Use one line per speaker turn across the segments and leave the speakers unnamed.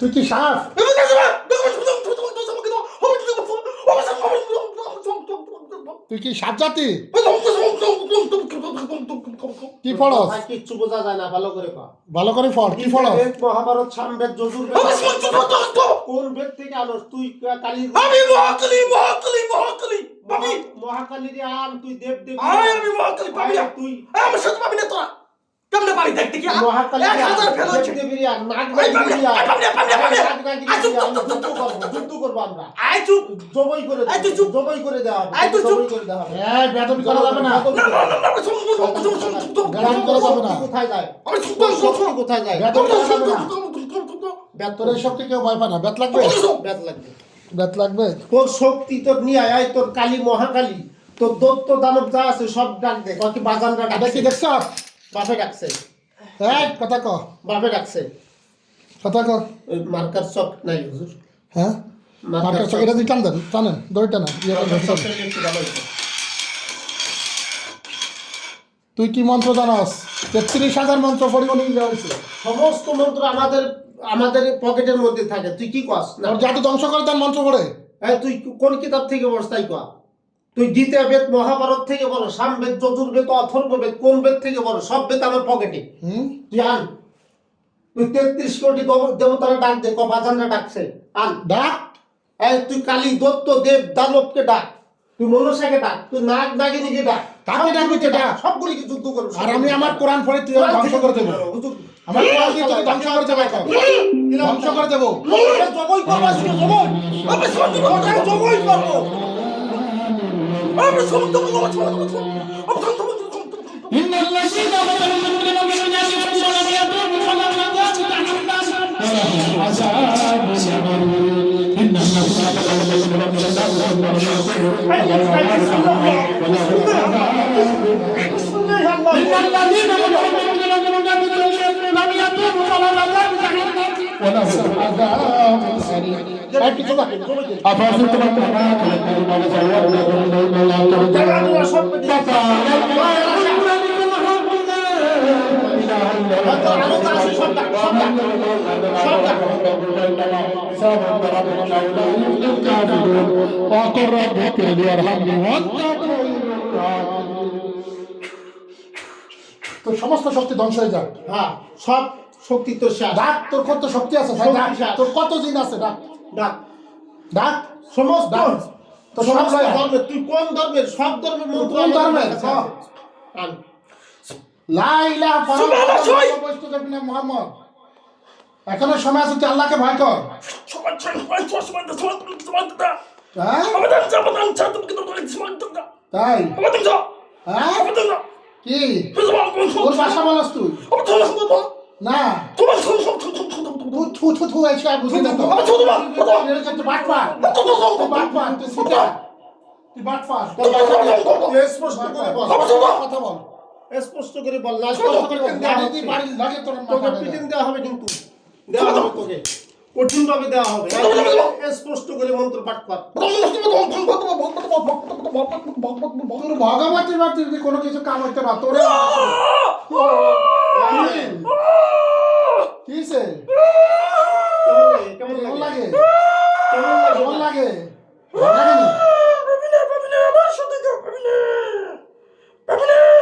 তুই কি সাপ তুই কি সাপ জাতি কি ফলস
কিচ্ছু বোঝা যায় না ভালো করে
ভালো করে ফল কি ফলস
মহাভারত সামবেদ যজুর কোন বেদ থেকে আলোস তুই কালী
আমি মহাকালী মহাকালী মহাকালী পাবি
মহাকালীর আন তুই দেব দেব
আমি মহাকালী পাবি
তুই
আমার সাথে পাবি না তোরা এক হাজার ফেল হচ্ছে
তোর শক্তি
কেউ ভয় পায় না বেত লাগবে বেত লাগবে
তোর শক্তি তোর নিয়ে আয় তোর কালী মহাকালী তোর দত্ত দানব যা আছে সব ডাক দে বাজানরা
এটা দেখছ
বাপে ডাকছে
এই কথা ক।
বাপে ডাকছে।
কথা ক।
ওই মার্কার চক নাই হুজুর।
হ্যাঁ? মার্কেট চক এটা দিয়ে টান দেন টানেন দড়িটা না ইয়ে করে। তুই কি মন্ত্র জানাস? তেত্রিশ হাজার মন্ত্র হয়েছিল
সমস্ত মন্ত্র আমাদের আমাদের পকেটের মধ্যে থাকে। তুই কি কস? না।
ওর জাতি ধ্বংস করে তার মন্ত্র পড়ে।
হ্যাঁ তুই কোন কিতাব থেকে বস তাই কয়া তুই দ্বিতীয় বেদ মহাভারত থেকে বলো সামবেদ চতুর্বেদ অথর্ববেদ কোন বেদ থেকে বলো সব বেদ আমার পকেটে তুই আন তুই তেত্রিশ কোটি দেব- দেবতারা ডাক দে বাজানরা ডাকছে। আন।
ডাক?
তুই কালী দত্ত দেব দানবকে ডাক। তুই মনসাকে ডাক তুই নাগ নাগিনীকে ডাক।
কাকে ডাকবি ডাক?
সবগুলিকে যুদ্ধ করবি
আর আমি আমার কোরআন পড়ে তুই ধ্বংস করে দেবো। আমার কোরআন দিয়ে তোকে ধ্বংস করে দেবো এখন। ধ্বংস করে দেবো।
জবই করব জবই। জবই করব।
আমি শুন শুন শুন শুন শুন শুন আমি শুন শুন শুন শুন
إن الذين ظلموا من المؤمنات ولم يتوبوا فلهم عذاب جهنم ولهم عذاب سعير إن الذين ظلموا من إن الذين ظلموا من المؤمنات لم يتوبوا فلهم عذاب جهنم ولهم عذاب سعير
এই কিছু না, জমে দে।
أفأنتم الذين زوروا
জায়গাগুলো সব পেতে দিচ্ছে। হয়তো আরো যা আছে সব ডাক, সব ডাক। সব ডাক।
وقل رب اغفر لي وارحمني وانت
তোর সমস্ত শক্তি ধ্বংস হয়ে যাক
হ্যাঁ সব শক্তি তোর শেষ
ডাক তোর কত শক্তি আছে ভাই, ডাক।
শক্তি আছে।
তোর কত জিন আছে ডাক
ডাক।
ডাক?
সমস্ত
সব
সমস্ত ধর্মের তুই কোন ধর্মের? সব ধর্মের মন্ত্র
কোন ধর্মের? হ্যাঁ। লা ইলাহা মুহাম্মদ এখনও সময় আছে তুই আল্লাহকে ভয় কর। হ্যাঁ তাই? হ্যাঁ? কি? ভাষা বলস তুই।
তো তো
না।
তোমার
তুই থু থু থু এসে বুঝি না তো
আমি শুন তো
এরকম তুই বাটপার
তো তো
তুই বাটপার তুই সিটা তুই।
তুই স্পষ্ট করে বল।
কথা বল।
স্পষ্ট করে বল না
স্পষ্ট করে গাড়ি দিয়ে বাড়ি লাগে তোর
তোকে
মাথা
পিটিন দেওয়া হবে কিন্তু। দেওয়া হবে তোকে। কঠিন ভাবে দেওয়া হবে স্পষ্ট করে মন্ত্র পাঠ কর
ভগবতী বাতি যদি কোনো কিছু কাম হইতে না তোরে কিসে
কেমন লাগে?
লাগে?
কেমন লাগে?
কেমন লাগে?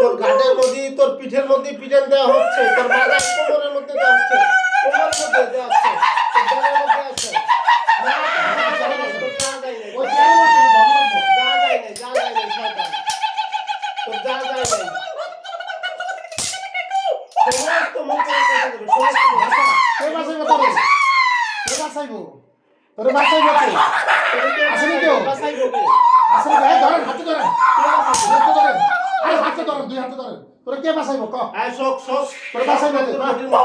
তোর ঘাটের মধ্যে তোর পিঠের মধ্যে পিঠেন দেওয়া হচ্ছে তোর মাথার কোমরের মধ্যে দেওয়া হচ্ছে কোমরের মধ্যে দেওয়া হচ্ছে তোর মধ্যে আছে না, তোর যা যায় নাই।
ওই চেয়ারে বসে ভালো লাগবে।
যা যায় নাই, যা যায় নাই, শয়তান। তোর যা যায় নাই। সমস্ত মন্ত্রের কথা বলবে, সমস্ত ভাষা।
কে বাঁচাইবো তোরে কে বাঁচাইবো তোরে বাঁচাইবো কে আসেনি কেউ?
বাঁচাইবো কে?
আসলে ভাই ধরেন হাতে ধরেন হাতে ধরেন আরে হাতে ধরেন দুই হাতে ধরেন তোরে কে বাঁচাইবো ক
আয়, শোক, শোক।
তোর বাঁচাইবো কে
তোর
তোর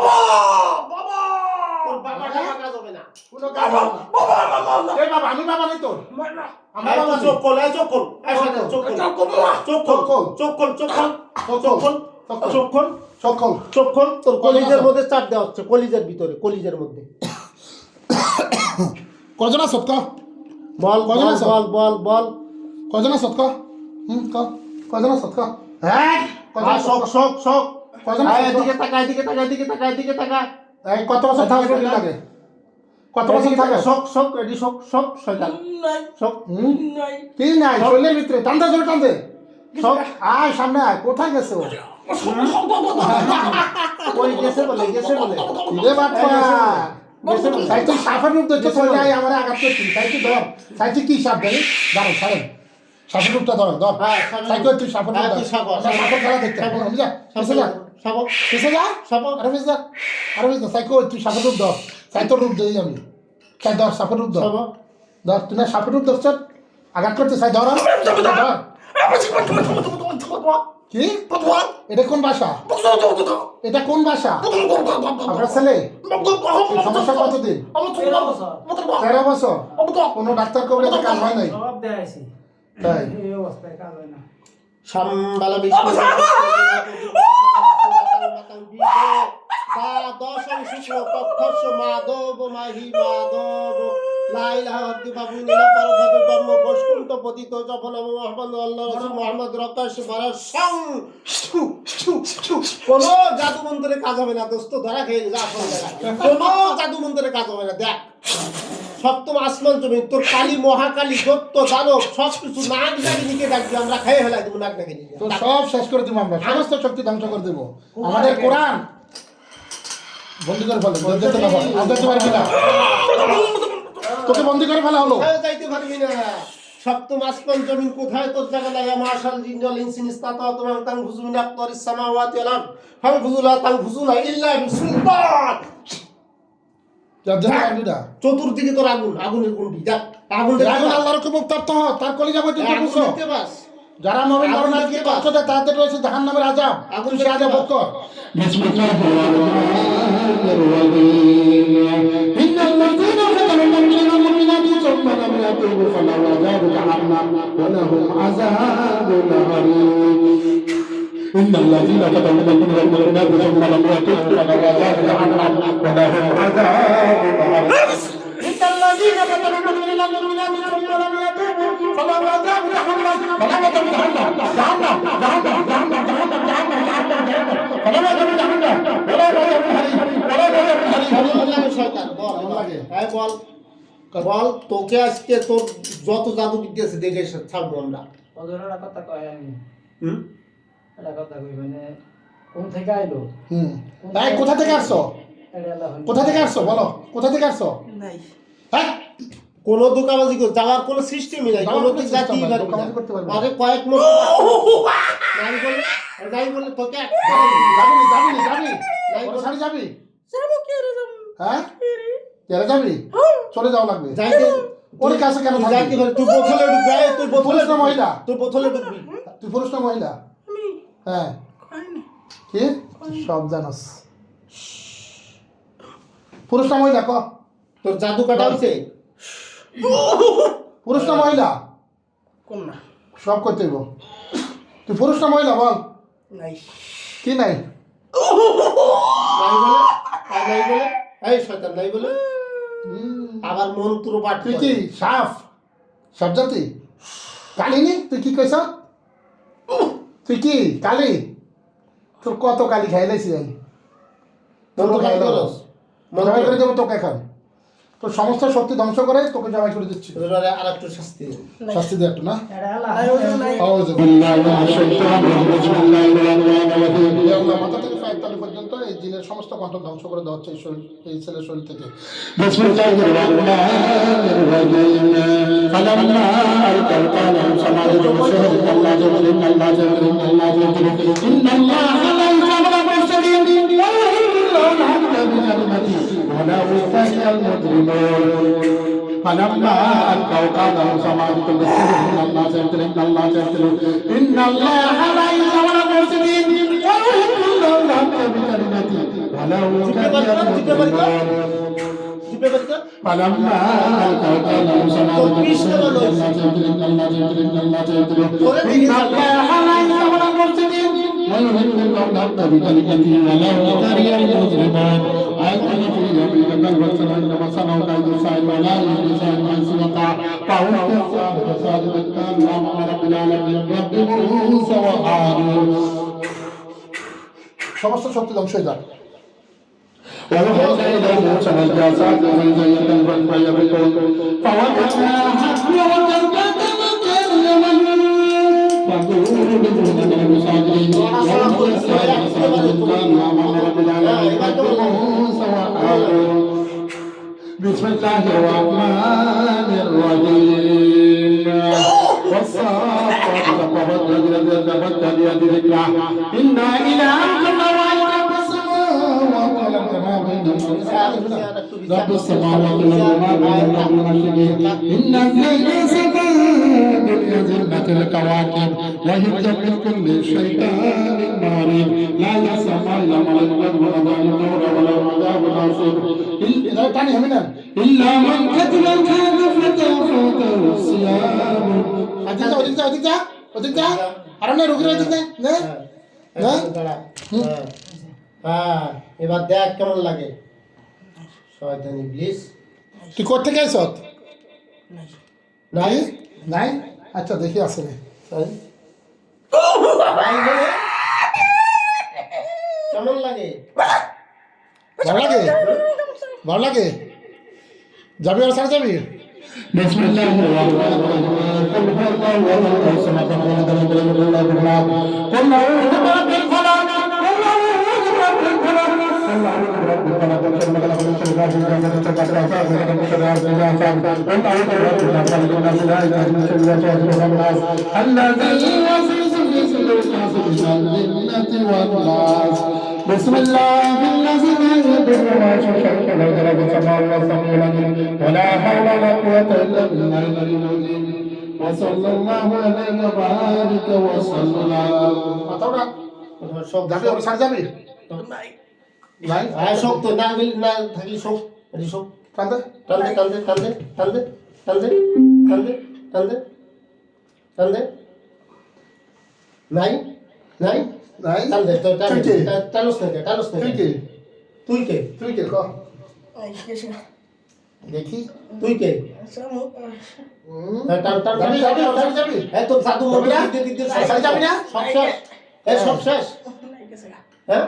তোর বাবা টাকা কাজ হবে না
কোনো কাজ হবে না। কে বাবা আমি বাবা নেই তোর আমার বাবা
চোখ খোল, আয়, চোখ খোল। আয়, শয়তান, চোখ খোল। চোখ খোল। চোখ খোল, চোখ খোল, চোখ খোল, চোখ
সকল
চোখ খোল। তোর কলিজের? মধ্যে চাপ দেওয়া হচ্ছে কলিজের ভিতরে কলিজের মধ্যে
কজন আছত ক
বল
কজন আছে?
বল বল বল।
কজন আছত ক হুম ক। কজন আছত ক হ্যাঁ কজন
শোক? শোক শোক।
কজন ক?
এদিকে তাকা এদিকে তাকা এদিকে তাকা এদিকে তাকা।
এই কত বছর থাকবে লাগে কত বছর থাকে
শোক শোক এটি শোক শোক শয়তান। শোক।
কি নাই? শরীরের ভিতরে। টানতে জোরে টানতে।
শোক।
আয় সামনে আয়। কোথায় গেছে ও?
ওই গেছে বলে গেছে বলে।
রে বাপ্পা সাফের রূপ আমার আঘাত করছি সাইকেল ধর সাইকেল কি সাপ জানি দাঁড়ো ছাড়েন সাপের রূপটা ধর ধর
হ্যাঁ, সাপের
সাইকেল
রূপ।
তুই সাপের
হ্যাঁ,
রূপ
তুই সাপ,
ধর। আমরা সাপের খেলা দেখতে
সাপ।
আমি যা পিছে যা
শাবক
পিছে যা
শাবক
আরে পিছে যা আরে পিছে যা সাইকেল তুই সাপের রূপ ধর সাইকেল রূপ দেই আমি সাই ধর সাপের রূপ ধর ধর তুই না সাপের রূপ ধরছ আঘাত করতে সাই ধর ধর কি? এটা কোন ভাষা? এটা কোন ভাষা? আপনার ছেলে? সমস্যা কতদিন? তেরো বছর। কোনো ডাক্তার কবলে তো কাজ হয় নাই?
জবাব দেয় আছি
তাই?
এই অবস্থায় না।
শাম্বালা বিষ্ণু দশম মাধব মাহি মাধব। লাইলাহ দিবাবু নীলা ধর্ম বৈষ্কুণ্ঠ পতিত জপনম মোহাম্মদ আল্লাহ রসুল মোহাম্মদ রকাশ সং। কোন জাদু মন্ত্রে কাজ হবে না দোস্ত ধরা খেয়ে যা কোনো জাদু মন্ত্রে কাজ হবে না দেখ। সপ্তম আসমান জমি তোর কালী মহাকালী দত্ত দানব সব কিছু নাক ডাকবি আমরা খেয়ে ফেলাই দেবো নাক
তো সব শেষ করে দেবো আমরা সমস্ত শক্তি ধ্বংস করে দেবো। আমাদের কোরআন। বন্দি করে ফেলো যেতে না পারবি না। তোকে বন্দি করে ফেলা হলো।
যাইতে পারবি না। সপ্তম আসমান জমিন কোথায়? তোর জায়গা মার্শাল জিনজাল ইনসিন ইস্তাতা তোমার তাং ভুজুমিন ভুজুলা তাং ভুজুলা ইল্লা চতুর্দিকে তোর আগুন আগুনের গুন্ডি। আগুন আগুন
আল্লাহর কে মুক্তাপ্ত হ। তার কলিজা
বইতে
বুঝো যারা নবীন
নরনাথকে
কষ্ট দেয় তাদের রয়েছে জাহান্নামের
আগুন
সে
আযাব
ভোগ কর।
বিসমিল্লাহির রহমানির রহিম। كفروا فلو عذاب جهنم ولهم عذاب الهريق إن الذين كفروا من رب النار ثم لم يتوبوا فلو عذاب جهنم ولهم عذاب الهريق إن الذين كفروا من رب النار ثم لم يتوبوا فلو عذاب جهنم فلو عذاب جهنم جهنم جهنم جهنم جهنم جهنم جهنم جهنم فلو عذاب جهنم ولا عذاب الهريق ولا عذاب
الهريق الله شيطان
بول الله
بول বল বল তোকে আজকে তোর যত জাদু বিদ্যা আছে দেখে এসে ছাড়বো আমরা
ওদের কথা কয় আমি
হুম
একটা কথা কই মানে কোন থেকে আইলো
হুম এই কোথা থেকে আসছো কোথা থেকে আসছো বলো কোথা থেকে আসছো
নাই
হ্যাঁ
কোন দোকানবাজি করে যাওয়ার কোনো সিস্টেমই নাই
যাওয়ার
কোনো
system
জাতি আরে কয়েক মোট নাই বলে নাই বলে তোকে
যাবি নি, যাবি নি, যাবি
নাই বলে-
যাবি
যাব কি রে যাব
হ্যাঁ কেরে যাবি চলে যাওয়া লাগবে।
যাইতে
ওর কাছে কেন?
যাইতে পারবি তুই বোতলে ঢুকবি তুই বোতলে
না। মহিলা?
তুই বোতলে ঢুকবি।
তুই পুরুষ না মহিলা?
আমি
হ্যাঁ। কি? সব জানাস। পুরুষ না মহিলা? ক?
তোর জাদু কাটা হইছে?
পুরুষ না মহিলা?
কম না।
সব করতে তুই পুরুষ না মহিলা? বল।
নাই।
কি নাই?
নাই বলে? নাই বলে? এই শয়তান নাই বলে? আবার মন্ত্র পাঠ
তুই কি সাফ? শব্দ তুই কালিনি? তুই কি কইছ? তুই কি কালি? তোর কত কালি
খাই লাইছি আমি
তো করে দেবো তোকে তোর সমস্ত শক্তি ধ্বংস করে তোকে জবাই করে দিচ্ছি।
আর শাস্তি
শাস্তি দে একটু না? মাথা থেকে পর্যন্ত এই জিনের সমস্ত কণ্ঠ ধ্বংস করে দেওয়া হচ্ছে এই শরীর এই ছেলের শরীর থেকে
بسم الله الرحمن الرحيم فلما ألقى القلم سمعت بشهر إن الله جبر إن الله جبر إن المرسلين ويهل الحق بكلمته ولا يستحي المجرمون أيضا في يمينك الرسل إنما صنعوا كيد سائل ولا يجري سائل من سوى فهم الصالح صادق كان اللهم رب العالمين رب موسى وهارون
সমস্ত শক্তি ধ্বংস হয়ে যাক
ووحينا إلى موسى نجا سعد من جنة فليبكون فوجدنا الحق وكذب مكرما فقولوا بدون المساجدين ورحمة الله وبركاته بسم الله الرحمن الرحيم والصافات تفرد رجل الذي تفرد بيد رجله إنا إلى أنك وما بينهما رب السماوات والأرض وما بينهما إن في الدنيا زلة الكواكب وهي من كل شيطان مريض لا يسمع إلى ملك ولا نور ولا عذاب ناصر إلا من قتل كان
فتى فوته الصيام أتيتا أتيتا أتيتا أتيتا أرمنا ركنا أتيتا نه نه
হ্যাঁ দাঁড়া। হ্যাঁ। হ্যাঁ এবার দেখ কেমন লাগে শয়তানি প্লিজ
তুই কোথা থেকে আইছ
নাই
নাই
নাই আচ্ছা দেখি আছে রে তাই
নাই মানে? কেমন লাগে
ভালো লাগে ভালো লাগে যাবি আর সার যাবি
بسم الله الرحمن الرحيم قل هو الله احد الصمد لم يلد ولم يولد ولم يكن له قل اعوذ برب الفلق لا جل وعلا تبارك الله تعالى من قدر الله تعالى ان اعوذ بالله من الشيطان الرجيم بسم الله الرحمن الرحيم الذي يوسوس في صدور الناس من الجنة والناس بسم الله الذي لا يضر ما شرك له ضرب السماء والسميع العليم ولا حول ولا قوة إلا بالله العلي العظيم وصلى الله عليك وبارك وسلم
على সব
যাবে আমি সাড়ে যাবে
নাই
নাই
হ্যাঁ সব তো না গেলে না থাকলে সব এটি সব
কান্দে
টানদে টানদে টানদে টানদে টানদে টানদে টানদে টানদে নাই নাই
নাই
টানদে তো
তুই
টানদে
কে?
টানুস না টানুস না
তুই
কে তুই কে
তুই কে ক দেখি
তুই কে। হ্যাঁ, টান টান
যাবি যাবি আর সার যাবি
এই তো জাদু মন্ত্র
যাবি না?
দিতে দিতে
যাবি না?
সব শেষ এই সব শেষ হ্যাঁ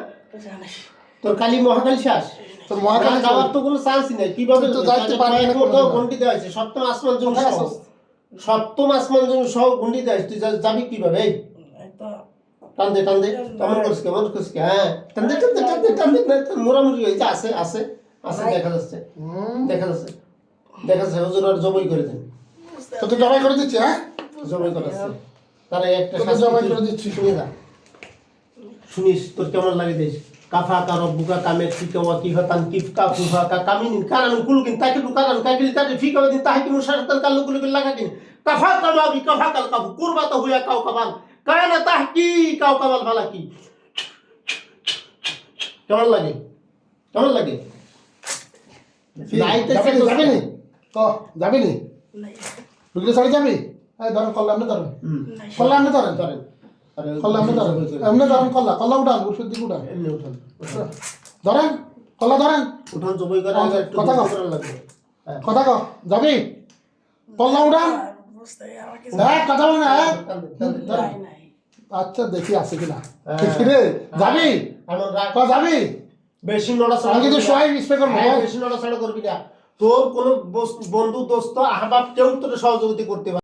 তোর কালী মহাকালী শেষ।
তোর মহাকালী
যাওয়ার তো কোনো চান্সই নেই। কীভাবে
তো যাইতে পারবি না
তো গন্ডি দেওয়া হয়েছে? সপ্তম আসমান জমি সহ। সপ্তম আসমান জমি সহ গন্ডি দেওয়া তুই যাবি কীভাবে? এই। টানদে টানদে কেমন করছিস কেমন করছিস হ্যাঁ। টানদে টানদে টানদে টানদে না মোরামুরি হয়েছে। আছে আছে আছে দেখা যাচ্ছে। দেখা যাচ্ছে। দেখা যাচ্ছে। হুজুর আর জবই করে দেন।
তো তুই জবাই করে দিচ্ছি হ্যাঁ?
জবই করে তারা একটা
তোকে জবাই করে দিচ্ছি।
শুনে যা। শুনিস তোর কেমন লাগে দেশ কাফাকা রব্বুকা কামের ফিকা ওয়াকিফা তান কিফকা কুফাকা কামিনিন কারানুন কুলুকিন তাকিলু কারান কাকিল তাকে ফিকা ওয়াদিন তাহাকিমু শারাতাল কাল্লু কুলুকিন লাগাকিন কাফা কামাবি কাফা কাল কাবু কুরবাতা হুয়া কাউ কাবাল কায়না তাহকি কাউ কাবাল ফালাকি। কেমন লাগে? কেমন লাগে?
যাবে? নি ক যাবে নি? বুঝলে সাড়ি যাবে? ধরেন করলাম না ধরেন? করলাম না ধরেন?
ধরেন।
কল্লা এমনি ধরেন এমনি ধরেন কল্লা কল্লা উঠান ওষুধ দিকে উঠান।
এমনি উঠান।
ধরেন কল্লা ধরেন।
উঠান জবই করে আগে একটু
কথা কও।
বুঝতে করা লাগবে
কথা ক যাবি? কল্লা উঠান।
বুঝতে আর কিছু
হ্যাঁ কথা বল না?
টানদে, টানদে,
ধরেন।
নাই নাই
আচ্ছা দেখি আছে কিনা।
হ্যাঁ।
রে। যাবি? যাবি?
বেশি নড়াচড়া
কিন্তু
করবি না।
করব
হ্যাঁ, বেশি নড়াচড়া করবি না। তোর কোনো বন্ধু দোস্ত আহবাব কেউ তোর সহযোগিতা করতে পারে